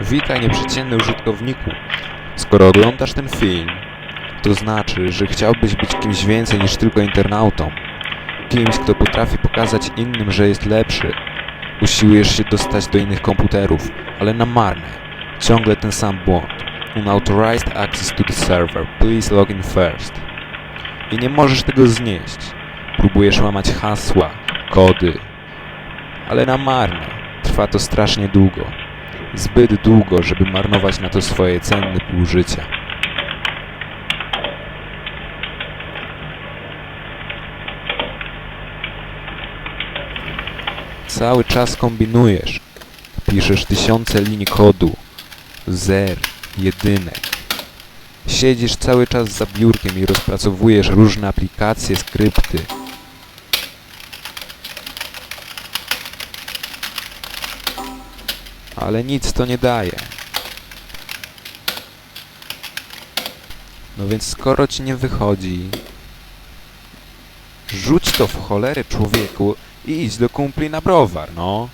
Witaj nieprzeciętny użytkowniku. Skoro oglądasz ten film, to znaczy, że chciałbyś być kimś więcej niż tylko internautą. Kimś, kto potrafi pokazać innym, że jest lepszy. Usiłujesz się dostać do innych komputerów, ale na marne. Ciągle ten sam błąd. Unauthorized access to the server. Please log in first. I nie możesz tego znieść. Próbujesz łamać hasła, kody, ale na marne. Trwa to strasznie długo. Zbyt długo, żeby marnować na to swoje cenne pół życia. Cały czas kombinujesz. Piszesz tysiące linii kodu. Zer, jedynek. Siedzisz cały czas za biurkiem i rozpracowujesz różne aplikacje, skrypty. Ale nic to nie daje. No więc skoro ci nie wychodzi, rzuć to w cholerę człowieku i idź do kumpli na browar, no.